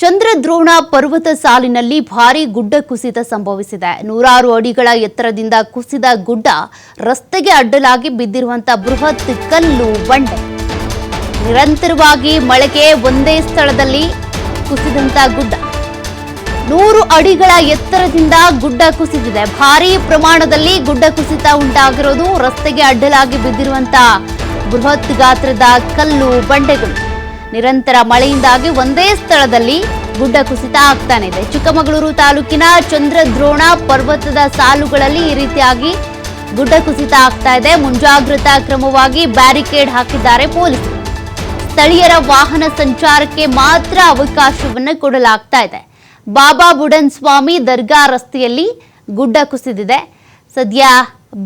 ಚಂದ್ರದ್ರೋಣ ಪರ್ವತ ಸಾಲಿನಲ್ಲಿ ಭಾರೀ ಗುಡ್ಡ ಕುಸಿತ ಸಂಭವಿಸಿದೆ. ನೂರಾರು ಅಡಿಗಳ ಎತ್ತರದಿಂದ ಕುಸಿದ ಗುಡ್ಡ ರಸ್ತೆಗೆ ಅಡ್ಡಲಾಗಿ ಬಿದ್ದಿರುವಂತಹ ಬೃಹತ್ ಕಲ್ಲು ಬಂಡೆ. ನಿರಂತರವಾಗಿ ಮಳೆಗೆ ಒಂದೇ ಸ್ಥಳದಲ್ಲಿ ಕುಸಿದಂತ ಗುಡ್ಡ. ನೂರು ಅಡಿಗಳ ಎತ್ತರದಿಂದ ಗುಡ್ಡ ಕುಸಿದಿದೆ. ಭಾರಿ ಪ್ರಮಾಣದಲ್ಲಿ ಗುಡ್ಡ ಕುಸಿತ ಉಂಟಾಗಿರೋದು ರಸ್ತೆಗೆ ಅಡ್ಡಲಾಗಿ ಬಿದ್ದಿರುವಂತಹ ಬೃಹತ್ ಗಾತ್ರದ ಕಲ್ಲು ಬಂಡೆಗಳು. ನಿರಂತರ ಮಳೆಯಿಂದಾಗಿ ಒಂದೇ ಸ್ಥಳದಲ್ಲಿ ಗುಡ್ಡ ಕುಸಿತ ಆಗ್ತಾನೆ ಇದೆ. ಚಿಕ್ಕಮಗಳೂರು ತಾಲೂಕಿನ ಚಂದ್ರದ್ರೋಣ ಪರ್ವತದ ಸಾಲುಗಳಲ್ಲಿ ಈ ರೀತಿಯಾಗಿ ಗುಡ್ಡ ಕುಸಿತ ಆಗ್ತಾ ಇದೆ. ಮುಂಜಾಗ್ರತಾ ಕ್ರಮವಾಗಿ ಬ್ಯಾರಿಕೇಡ್ ಹಾಕಿದ್ದಾರೆ ಪೊಲೀಸರು. ಸ್ಥಳೀಯರ ವಾಹನ ಸಂಚಾರಕ್ಕೆ ಮಾತ್ರ ಅವಕಾಶವನ್ನು ಕೊಡಲಾಗ್ತಾ ಇದೆ. ಬಾಬಾ ಬುಡನ್ ಸ್ವಾಮಿ ದರ್ಗಾ ರಸ್ತೆಯಲ್ಲಿ ಗುಡ್ಡ ಕುಸಿದಿದೆ. ಸದ್ಯ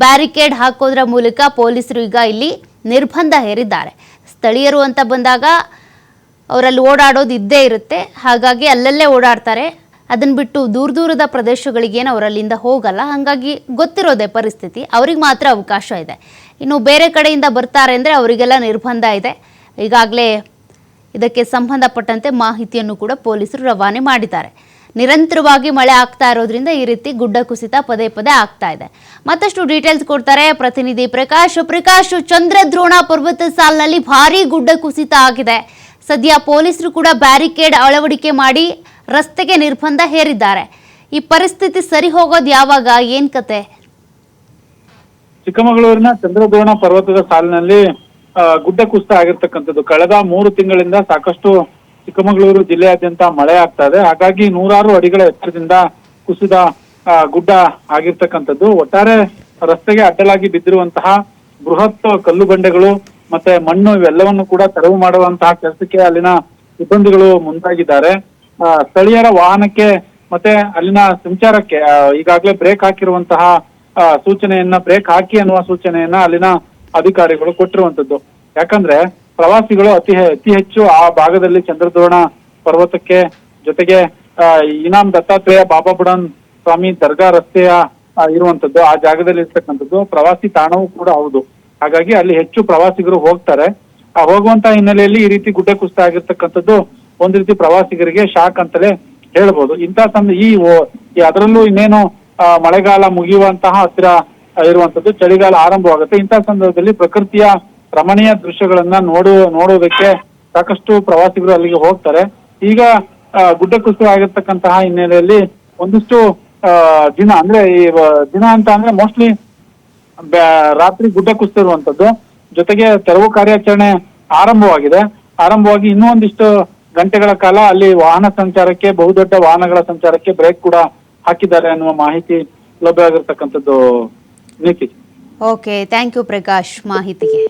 ಬ್ಯಾರಿಕೇಡ್ ಹಾಕೋದ್ರ ಮೂಲಕ ಪೊಲೀಸರು ಈಗ ಇಲ್ಲಿ ನಿರ್ಬಂಧ ಹೇರಿದ್ದಾರೆ. ಸ್ಥಳೀಯರು ಅಂತ ಬಂದಾಗ ಅವರಲ್ಲಿ ಓಡಾಡೋದು ಇದ್ದೇ ಇರುತ್ತೆ. ಹಾಗಾಗಿ ಅಲ್ಲಲ್ಲೇ ಓಡಾಡ್ತಾರೆ. ಅದನ್ನ ಬಿಟ್ಟು ದೂರ ದೂರದ ಪ್ರದೇಶಗಳಿಗೇನು ಅವರಲ್ಲಿಂದ ಹೋಗಲ್ಲ. ಹಾಗಾಗಿ ಗೊತ್ತಿರೋದೇ ಪರಿಸ್ಥಿತಿ. ಅವ್ರಿಗೆ ಮಾತ್ರ ಅವಕಾಶ ಇದೆ. ಇನ್ನು ಬೇರೆ ಕಡೆಯಿಂದ ಬರ್ತಾರೆ ಅಂದರೆ ಅವರಿಗೆಲ್ಲ ನಿರ್ಬಂಧ ಇದೆ. ಈಗಾಗಲೇ ಇದಕ್ಕೆ ಸಂಬಂಧಪಟ್ಟಂತೆ ಮಾಹಿತಿಯನ್ನು ಕೂಡ ಪೊಲೀಸರು ರವಾನೆ ಮಾಡಿದ್ದಾರೆ. ನಿರಂತರವಾಗಿ ಮಳೆ ಆಗ್ತಾ ಇರೋದ್ರಿಂದ ಈ ರೀತಿ ಗುಡ್ಡ ಕುಸಿತ ಪದೇ ಪದೇ ಆಗ್ತಾ ಇದೆ. ಮತ್ತಷ್ಟು ಡೀಟೇಲ್ಸ್ ಕೊಡ್ತಾರೆ ಪ್ರತಿನಿಧಿ ಪ್ರಕಾಶ್. ಪ್ರಕಾಶ್, ಚಂದ್ರದ್ರೋಣ ಪರ್ವತ ಸಾಲಿನಲ್ಲಿ ಭಾರೀ ಗುಡ್ಡ ಕುಸಿತ ಆಗಿದೆ. ಸದ್ಯ ಪೊಲೀಸರು ಕೂಡ ಬ್ಯಾರಿಕೇಡ್ ಅಳವಡಿಕೆ ಮಾಡಿ ರಸ್ತೆಗೆ ನಿರ್ಬಂಧ ಹೇರಿದ್ದಾರೆ. ಈ ಪರಿಸ್ಥಿತಿ ಸರಿ ಹೋಗೋದು ಯಾವಾಗ? ಏನ್ ಕತೆ? ಚಿಕ್ಕಮಗಳೂರಿನ ಚಂದ್ರದ್ರೋಣ ಪರ್ವತದ ಸಾಲಿನಲ್ಲಿ ಗುಡ್ಡ ಕುಸಿತ ಆಗಿರ್ತಕ್ಕಂಥದ್ದು. ಕಳೆದ ಮೂರು ತಿಂಗಳಿಂದ ಸಾಕಷ್ಟು ಚಿಕ್ಕಮಗಳೂರು ಜಿಲ್ಲೆಯಾದ್ಯಂತ ಮಳೆ ಆಗ್ತಾ ಇದೆ. ಹಾಗಾಗಿ ನೂರಾರು ಅಡಿಗಳ ಎತ್ತರದಿಂದ ಕುಸಿದ ಗುಡ್ಡ ಆಗಿರ್ತಕ್ಕಂಥದ್ದು. ಒಟ್ಟಾರೆ ರಸ್ತೆಗೆ ಅಡ್ಡಲಾಗಿ ಬಿದ್ದಿರುವಂತಹ ಬೃಹತ್ ಕಲ್ಲು ಬಂಡೆಗಳು ಮತ್ತೆ ಮಣ್ಣು ಇವೆಲ್ಲವನ್ನು ಕೂಡ ತೆರವು ಮಾಡುವಂತಹ ಕೆಲಸಕ್ಕೆ ಅಲ್ಲಿನ ಸಿಬ್ಬಂದಿಗಳು ಮುಂದಾಗಿದ್ದಾರೆ. ಸ್ಥಳೀಯರ ವಾಹನಕ್ಕೆ ಮತ್ತೆ ಅಲ್ಲಿನ ಸಂಚಾರಕ್ಕೆ ಈಗಾಗಲೇ ಬ್ರೇಕ್ ಹಾಕಿರುವಂತಹ ಸೂಚನೆಯನ್ನ ಬ್ರೇಕ್ ಹಾಕಿ ಅನ್ನುವ ಸೂಚನೆಯನ್ನ ಅಲ್ಲಿನ ಅಧಿಕಾರಿಗಳು ಕೊಟ್ಟಿರುವಂತದ್ದು ಯಾಕಂದ್ರೆ ಪ್ರವಾಸಿಗಳು ಅತಿ ಅತಿ ಹೆಚ್ಚು ಆ ಭಾಗದಲ್ಲಿ ಚಂದ್ರದ್ರೋಣ ಪರ್ವತಕ್ಕೆ ಜೊತೆಗೆ ಇನಾಮ್ ದತ್ತಾತ್ರೇಯ ಬಾಬಾ ಬುಡನ್ ಸ್ವಾಮಿ ದರ್ಗಾ ರಸ್ತೆಯ ಇರುವಂತದ್ದು ಆ ಜಾಗದಲ್ಲಿ ಇರ್ತಕ್ಕಂಥದ್ದು ಪ್ರವಾಸಿ ತಾಣವೂ ಕೂಡ ಹೌದು. ಹಾಗಾಗಿ ಅಲ್ಲಿ ಹೆಚ್ಚು ಪ್ರವಾಸಿಗರು ಹೋಗ್ತಾರೆ. ಆ ಹೋಗುವಂತ ಹಿನ್ನೆಲೆಯಲ್ಲಿ ಈ ರೀತಿ ಗುಡ್ಡ ಕುಸಿತ ಆಗಿರ್ತಕ್ಕಂಥದ್ದು ಒಂದ್ ರೀತಿ ಪ್ರವಾಸಿಗರಿಗೆ ಶಾಕ್ ಅಂತಲೇ ಹೇಳ್ಬೋದು. ಇಂತಹ ಸಂದ, ಈ ಅದರಲ್ಲೂ ಇನ್ನೇನು ಮಳೆಗಾಲ ಮುಗಿಯುವಂತಹ ಹತ್ತಿರ ಇರುವಂತದ್ದು ಚಳಿಗಾಲ ಆರಂಭವಾಗುತ್ತೆ. ಇಂತಹ ಸಂದರ್ಭದಲ್ಲಿ ಪ್ರಕೃತಿಯ ರಮಣೀಯ ದೃಶ್ಯಗಳನ್ನ ನೋಡು, ನೋಡೋದಕ್ಕೆ ಸಾಕಷ್ಟು ಪ್ರವಾಸಿಗರು ಅಲ್ಲಿಗೆ ಹೋಗ್ತಾರೆ. ಈಗ ಗುಡ್ಡ ಕುಸಿತ ಆಗಿರ್ತಕ್ಕಂತಹ ಹಿನ್ನೆಲೆಯಲ್ಲಿ ಒಂದಿಷ್ಟು ದಿನ, ಅಂದ್ರೆ ಈ, ದಿನ ಅಂತ ಅಂದ್ರೆ ಮೋಸ್ಟ್ಲಿ ರಾತ್ರಿ ಗುಡ್ಡ ಕುಸ್ತಿರುವಂತದ್ದು ಜೊತೆಗೆ ತೆರವು ಕಾರ್ಯಾಚರಣೆ ಆರಂಭವಾಗಿದೆ. ಆರಂಭವಾಗಿ ಇನ್ನೂ ಒಂದಿಷ್ಟು ಗಂಟೆಗಳ ಕಾಲ ಅಲ್ಲಿ ವಾಹನ ಸಂಚಾರಕ್ಕೆ, ಬಹುದೊಡ್ಡ ವಾಹನಗಳ ಸಂಚಾರಕ್ಕೆ ಬ್ರೇಕ್ ಕೂಡ ಹಾಕಿದ್ದಾರೆ ಅನ್ನುವ ಮಾಹಿತಿ ಲಭ್ಯವಾಗಿರ್ತಕ್ಕಂಥದ್ದು ನೀತಿ ಓಕೆ ಥ್ಯಾಂಕ್ ಯು ಪ್ರಕಾಶ್ ಮಾಹಿತಿಗೆ.